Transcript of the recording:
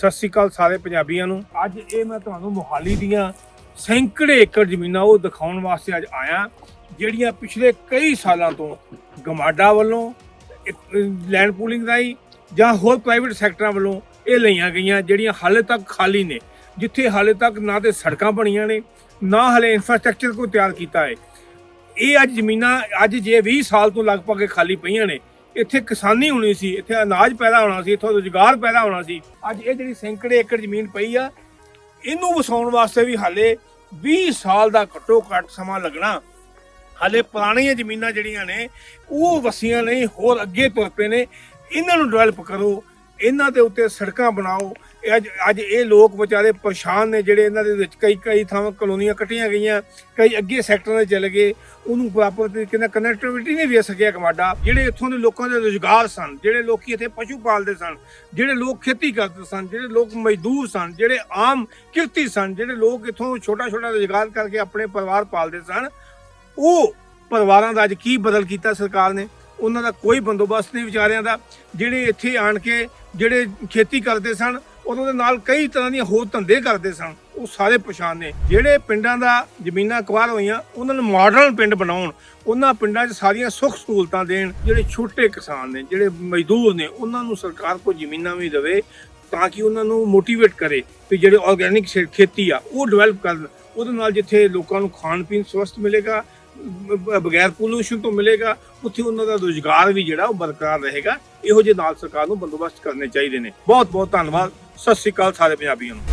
ਸਤਿ ਸ੍ਰੀ ਅਕਾਲ ਸਾਰੇ ਪੰਜਾਬੀਆਂ ਨੂੰ। ਅੱਜ ਇਹ ਮੈਂ ਤੁਹਾਨੂੰ ਮੋਹਾਲੀ ਦੀਆਂ ਸੈਂਕੜੇ ਏਕੜ ਜ਼ਮੀਨਾਂ ਉਹ ਦਿਖਾਉਣ ਵਾਸਤੇ ਅੱਜ ਆਇਆ, ਜਿਹੜੀਆਂ ਪਿਛਲੇ ਕਈ ਸਾਲਾਂ ਤੋਂ ਗਮਾਡਾ ਵੱਲੋਂ ਲੈਂਡ ਪੂਲਿੰਗ ਰਾਹੀਂ ਜਾਂ ਹੋਰ ਪ੍ਰਾਈਵੇਟ ਸੈਕਟਰਾਂ ਵੱਲੋਂ ਇਹ ਲਈਆਂ ਗਈਆਂ, ਜਿਹੜੀਆਂ ਹਾਲੇ ਤੱਕ ਖਾਲੀ ਨੇ, ਜਿੱਥੇ ਹਾਲੇ ਤੱਕ ਨਾ ਤੇ ਸੜਕਾਂ ਬਣੀਆਂ ਨੇ, ਨਾ ਹਲੇ ਇਨਫਰਾਸਟ੍ਰਕਚਰ ਕੋਈ ਤਿਆਰ ਕੀਤਾ ਹੈ। ਇਹ ਅੱਜ ਜ਼ਮੀਨਾਂ ਅੱਜ ਜੇ 20 ਸਾਲ ਤੋਂ ਲਗਭਗ ਇਹ ਖਾਲੀ ਪਈਆਂ ਨੇ ਇੱਥੇ ਕਿਸਾਨੀ ਹੋਣੀ ਸੀ, ਇੱਥੇ ਅਨਾਜ ਪੈਦਾ ਹੋਣਾ ਸੀ, ਇੱਥੋਂ ਰੁਜ਼ਗਾਰ ਪੈਦਾ ਹੋਣਾ ਸੀ। ਅੱਜ ਇਹ ਜਿਹੜੀ ਸੈਂਕੜੇ ਏਕੜ ਜ਼ਮੀਨ ਪਈ ਆ, ਇਹਨੂੰ ਵਸਾਉਣ ਵਾਸਤੇ ਵੀ ਹਾਲੇ 20 ਸਾਲ ਦਾ ਘੱਟੋ ਘੱਟ ਸਮਾਂ ਲੱਗਣਾ। ਹਾਲੇ ਪੁਰਾਣੀਆਂ ਜ਼ਮੀਨਾਂ ਜਿਹੜੀਆਂ ਨੇ, ਉਹ ਵਸੀਆਂ ਨਹੀਂ ਹੋਰ ਅੱਗੇ ਤੁਰ ਪਏ ਨੇ। ਇਹਨਾਂ ਨੂੰ ਡਿਵੈਲਪ ਕਰੋ ਇਹਨਾਂ ਦੇ ਉੱਤੇ ਸੜਕਾਂ ਬਣਾਓ। ਇਹ ਅੱਜ ਅੱਜ ਇਹ ਲੋਕ ਵਿਚਾਰੇ ਪਰੇਸ਼ਾਨ ਨੇ ਜਿਹੜੇ ਇਹਨਾਂ ਦੇ ਵਿੱਚ ਕਈ ਕਈ ਥਾਵਾਂ ਕਲੋਨੀਆਂ ਕੱਟੀਆਂ ਗਈਆਂ, ਕਈ ਅੱਗੇ ਸੈਕਟਰਾਂ 'ਚ ਚਲੇ ਗਏ। ਉਹਨੂੰ ਪ੍ਰੋਪਰ ਤਰੀਕੇ ਨਾਲ ਕਨੈਕਟੀਵਿਟੀ ਨਹੀਂ ਦੇ ਸਕਿਆ ਕਮਾਡਾ। ਜਿਹੜੇ ਇੱਥੋਂ ਦੇ ਲੋਕਾਂ ਦੇ ਰੁਜ਼ਗਾਰ ਸਨ, ਜਿਹੜੇ ਲੋਕੀ ਇੱਥੇ ਪਸ਼ੂ ਪਾਲਦੇ ਸਨ, ਜਿਹੜੇ ਲੋਕ ਖੇਤੀ ਕਰਦੇ ਸਨ, ਜਿਹੜੇ ਲੋਕ ਮਜ਼ਦੂਰ ਸਨ, ਜਿਹੜੇ ਆਮ ਕਿਰਤੀ ਸਨ, ਜਿਹੜੇ ਲੋਕ ਇੱਥੋਂ ਛੋਟਾ ਛੋਟਾ ਰੁਜ਼ਗਾਰ ਕਰਕੇ ਆਪਣੇ ਪਰਿਵਾਰ ਪਾਲਦੇ ਸਨ, ਉਹ ਪਰਿਵਾਰਾਂ ਦਾ ਅੱਜ ਕੀ ਬਦਲ ਕੀਤਾ ਸਰਕਾਰ ਨੇ? ਉਹਨਾਂ ਦਾ ਕੋਈ ਬੰਦੋਬਸਤ ਨਹੀਂ ਵਿਚਾਰਿਆਂ ਦਾ। ਜਿਹੜੇ ਇੱਥੇ ਆਣ ਕੇ ਜਿਹੜੇ ਖੇਤੀ ਕਰਦੇ ਸਨ ਉਹਨਾਂ ਦੇ ਨਾਲ ਕਈ ਤਰ੍ਹਾਂ ਦੀਆਂ ਹੋਰ ਧੰਦੇ ਕਰਦੇ ਸਨ। ਉਹ ਸਾਰੇ ਪਛਾਣ ਨੇ। ਜਿਹੜੇ ਪਿੰਡਾਂ ਦਾ ਜ਼ਮੀਨਾਂ ਅਕਵਾਰ ਹੋਈਆਂ, ਉਹਨਾਂ ਨੂੰ ਮਾਡਰਨ ਪਿੰਡ ਬਣਾਉਣ, ਉਹਨਾਂ ਪਿੰਡਾਂ 'ਚ ਸਾਰੀਆਂ ਸੁੱਖ ਸਹੂਲਤਾਂ ਦੇਣ ਜਿਹੜੇ ਛੋਟੇ ਕਿਸਾਨ ਨੇ, ਜਿਹੜੇ ਮਜ਼ਦੂਰ ਨੇ, ਉਹਨਾਂ ਨੂੰ ਸਰਕਾਰ ਕੋਈ ਜ਼ਮੀਨਾਂ ਵੀ ਦੇਵੇ ਤਾਂ ਕਿ ਉਹਨਾਂ ਨੂੰ ਮੋਟੀਵੇਟ ਕਰੇ ਕਿ ਜਿਹੜੇ ਆਰਗੈਨਿਕ ਖੇਤੀ ਆ, ਉਹ ਡਿਵੈਲਪ ਕਰਨ। ਉਹਦੇ ਨਾਲ ਜਿੱਥੇ ਲੋਕਾਂ ਨੂੰ ਖਾਣ ਪੀਣ ਸਵਸਥ ਮਿਲੇਗਾ ਬਗੈਰ ਪੋਲੂਸ਼ਨ ਤੋਂ ਮਿਲੇਗਾ, ਉੱਥੇ ਉਹਨਾਂ ਦਾ ਰੁਜ਼ਗਾਰ ਵੀ ਜਿਹੜਾ ਉਹ ਬਰਕਰਾਰ ਰਹੇਗਾ। ਇਹੋ ਜਿਹੇ ਨਾਲ ਸਰਕਾਰ ਨੂੰ ਬੰਦੋਬਸਤ ਕਰਨੇ ਚਾਹੀਦੇ ਨੇ। ਬਹੁਤ ਬਹੁਤ ਧੰਨਵਾਦ। ਸਤਿ ਸ੍ਰੀ ਅਕਾਲ ਸਾਰੇ ਪੰਜਾਬੀਆਂ ਨੂੰ।